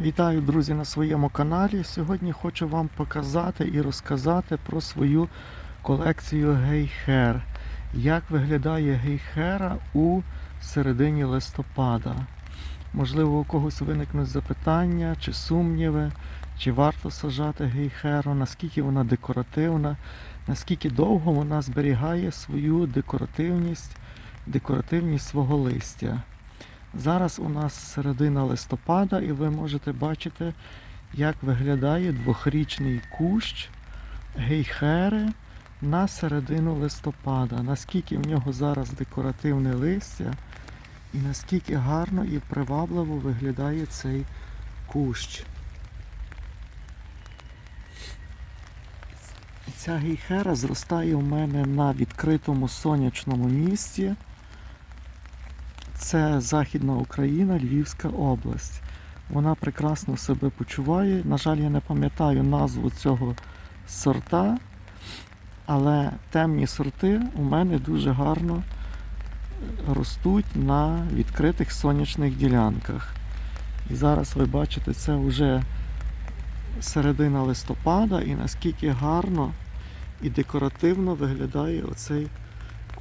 Вітаю, друзі, на своєму каналі. Сьогодні хочу вам показати і розказати про свою колекцію гейхер. Як виглядає гейхера у середині листопада. Можливо, у когось виникнуть запитання чи сумніви, чи варто сажати гейхеру, наскільки вона декоративна, наскільки довго вона зберігає свою декоративність, декоративність свого листя. Зараз у нас середина листопада, і ви можете бачити, як виглядає двохрічний кущ гейхери на середину листопада. Наскільки в нього зараз декоративне листя, і наскільки гарно і привабливо виглядає цей кущ. Ця гейхера зростає у мене на відкритому сонячному місці. Це Західна Україна, Львівська область. Вона прекрасно себе почуває. На жаль, я не пам'ятаю назву цього сорта, але темні сорти у мене дуже гарно ростуть на відкритих сонячних ділянках. І зараз ви бачите, це вже середина листопада, і наскільки гарно і декоративно виглядає оцей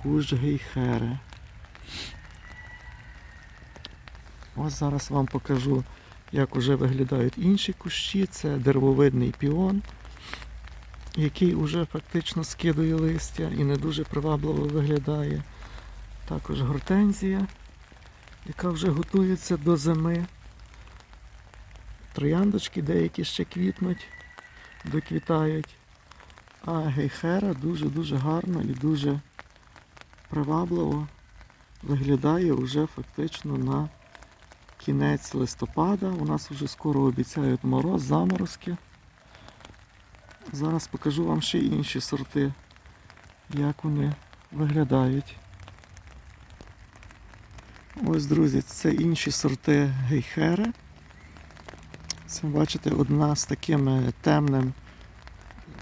кущ гейхери. Ось зараз вам покажу, як уже виглядають інші кущі. Це деревовидний піон, який уже фактично скидує листя і не дуже привабливо виглядає. Також гортензія, яка вже готується до зими. Трояндочки деякі ще квітнуть, доквітають. А гейхера дуже-дуже гарно і дуже привабливо виглядає вже фактично на кінець листопада. У нас вже скоро обіцяють мороз, заморозки. Зараз покажу вам ще інші сорти, як вони виглядають. Ось, друзі, це інші сорти гейхери. Це, бачите, одна з таким темним,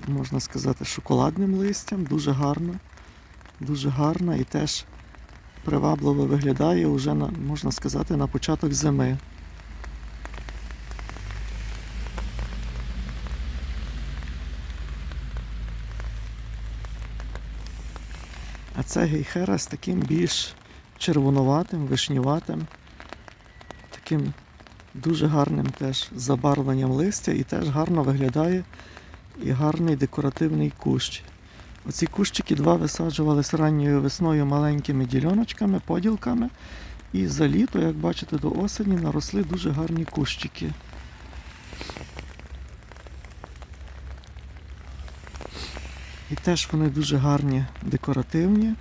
можна сказати, шоколадним листям. Дуже гарна. Дуже гарна і теж привабливо виглядає вже, на, можна сказати, на початок зими. А це гейхера з таким більш червонуватим, вишнюватим, таким дуже гарним теж забарвленням листя і теж гарно виглядає і гарний декоративний кущ. Оці кущики два висаджувались ранньою весною маленькими діляночками, поділками. І за літо, як бачите, до осені наросли дуже гарні кущики. І теж вони дуже гарні, декоративні.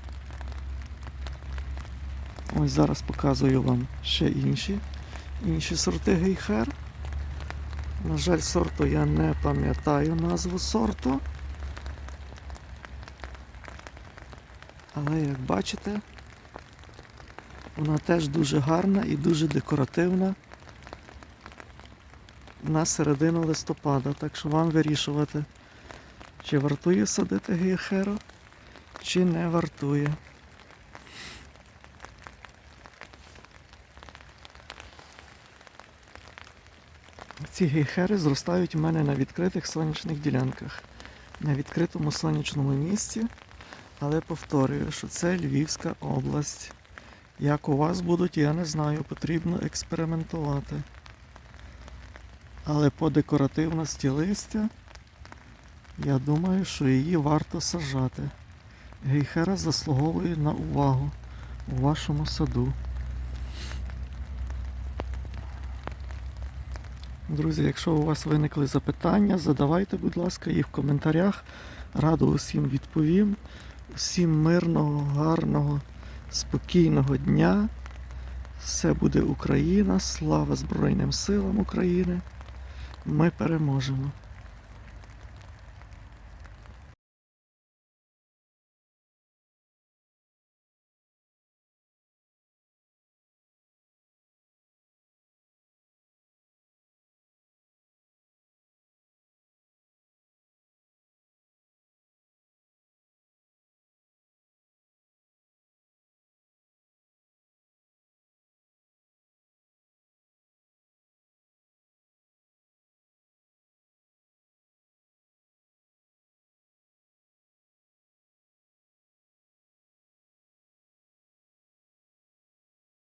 Ось зараз показую вам ще інші, інші сорти гейхер. На жаль, сорту я не пам'ятаю назву сорту. Але як бачите, вона теж дуже гарна і дуже декоративна на середину листопада. Так що вам вирішувати, чи вартує садити гейхеру, чи не вартує. Ці гейхери зростають у мене на відкритих сонячних ділянках, на відкритому сонячному місці. Але повторюю, що це Львівська область. Як у вас будуть, я не знаю, потрібно експериментувати. Але по декоративності листя, я думаю, що її варто сажати. Гейхера заслуговує на увагу у вашому саду. Друзі, якщо у вас виникли запитання, задавайте, будь ласка, їх в коментарях. Радо усім відповім. Всім мирного, гарного, спокійного дня. Все буде Україна. Слава Збройним силам України. Ми переможемо.